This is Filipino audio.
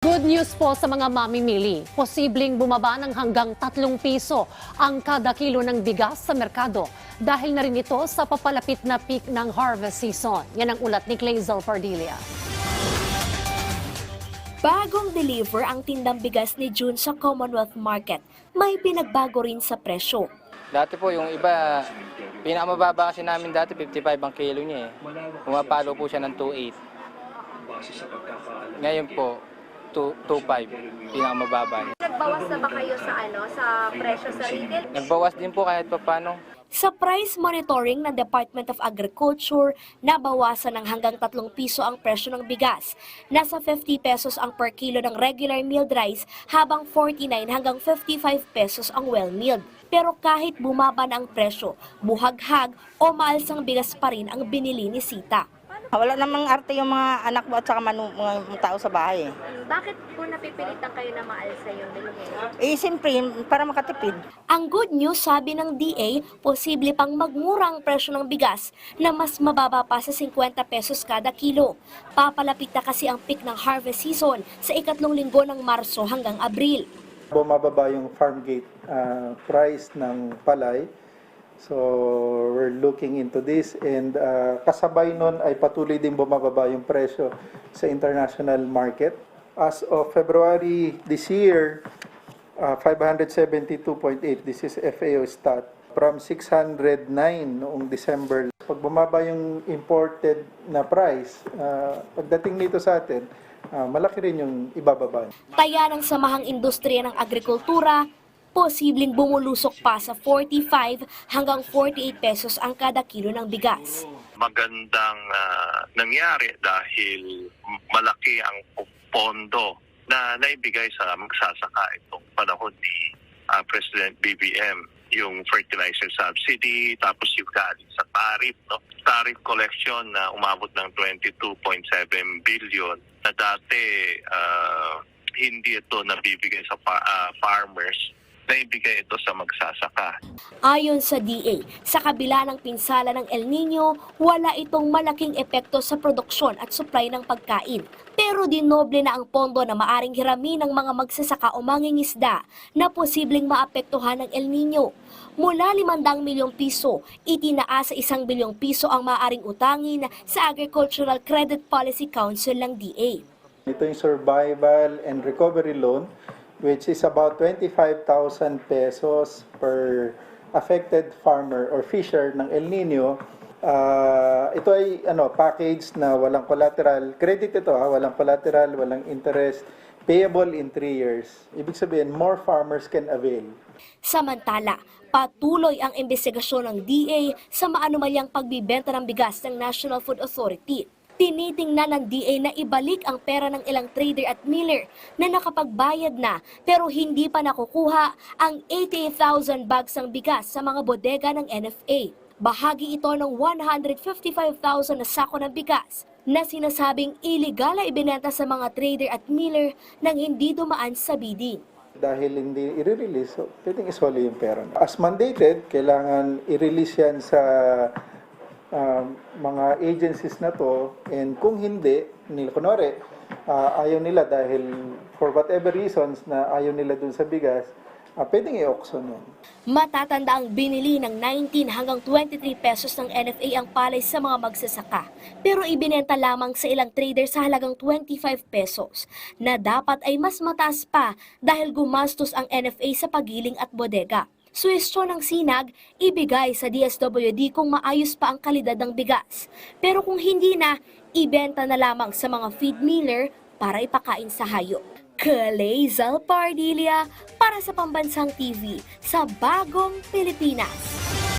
Good news po sa mga mamimili. Posibleng bumaba ng hanggang 3 piso ang kada kilo ng bigas sa merkado. Dahil na rin ito sa papalapit na peak ng harvest season. Yan ang ulat ni Clazel Pardilia. Bagong deliver ang tindang bigas ni June sa Commonwealth Market. May pinagbago rin sa presyo. Dati po yung iba, pinakamababa kasi namin dati 55 ang kilo niya eh. Pumapalo po siya ng 2.8. Ngayon po, 2 2.5, pinakamababa. Nagbawas na ba kayo sa ano sa presyo sa retail? Nagbawas din po kahit papano. Sa price monitoring ng Department of Agriculture, nabawasan ng hanggang 3 piso ang presyo ng bigas. Nasa 50 pesos ang per kilo ng regular milled rice habang 49 hanggang 55 pesos ang well milled. Pero kahit bumaba na ang presyo, buhaghag o maalsang bigas pa rin ang binili ni Sita. Wala namang arte yung mga anak mo at saka manu- mga, mga tao sa bahay. eh. Bakit po napipilitan kayo na maalsa yung bilhin? Eh, siyempre, para makatipid. Ang good news, sabi ng DA, posible pang magmura ang presyo ng bigas na mas mababa pa sa 50 pesos kada kilo. Papalapit na kasi ang peak ng harvest season sa ikatlong linggo ng Marso hanggang Abril. bumababa yung farm gate uh, price ng palay. So looking into this and uh, kasabay nun ay patuloy din bumababa yung presyo sa international market. As of February this year, uh, 572.8, this is FAO stat, from 609 noong December. Pag bumaba yung imported na price, uh, pagdating nito sa atin, uh, malaki rin yung ibababa. Taya ng Samahang Industriya ng Agrikultura, posibleng bumulusok pa sa 45 hanggang 48 pesos ang kada kilo ng bigas. magandang ah, nangyari dahil malaki ang pondo na naibigay sa magsasaka itong panahon ni ah, President BBM yung fertilizer subsidy tapos yung galing sa tariff no tariff collection na umabot ng 22.7 billion na dati ah, hindi ito nabibigay sa fa- ah, farmers naibigay ito sa magsasaka Ayon sa DA, sa kabila ng pinsala ng El Nino, wala itong malaking epekto sa produksyon at supply ng pagkain. Pero dinoble na ang pondo na maaring hiramin ng mga magsasaka o mangingisda na posibleng maapektuhan ng El Nino. Mula 500 milyong piso, itinaas sa 1 bilyong piso ang maaring utangin sa Agricultural Credit Policy Council ng DA. Ito yung survival and recovery loan which is about 25,000 pesos per affected farmer or fisher ng El Nino. Ah, ito ay ano package na walang collateral. Credit ito ha, walang collateral, walang interest, payable in 3 years. Ibig sabihin, more farmers can avail. Samantala, patuloy ang investigasyon ng DA sa maanumalyang pagbibenta ng bigas ng National Food Authority. Tinitingnan ng DA na ibalik ang pera ng ilang trader at miller na nakapagbayad na pero hindi pa nakukuha ang 88,000 bags ng bigas sa mga bodega ng NFA. Bahagi ito ng 155,000 na sako ng bigas na sinasabing iligal na ibinenta sa mga trader at miller nang hindi dumaan sa bidding. dahil hindi i-release, so pwedeng isoli yung pera. As mandated, kailangan i-release yan sa um, mga agencies na to and kung hindi, nila, kunwari, ah, ayaw nila dahil for whatever reasons na ayaw nila dun sa bigas, uh, pwedeng i-auction yun. Matatanda ang binili ng 19 hanggang 23 pesos ng NFA ang palay sa mga magsasaka. Pero ibinenta lamang sa ilang trader sa halagang 25 pesos na dapat ay mas mataas pa dahil gumastos ang NFA sa pagiling at bodega. Suwestyon ng sinag, ibigay sa DSWD kung maayos pa ang kalidad ng bigas. Pero kung hindi na, ibenta na lamang sa mga feed miller para ipakain sa hayop. Kalezal Pardilia para sa Pambansang TV sa Bagong Pilipinas.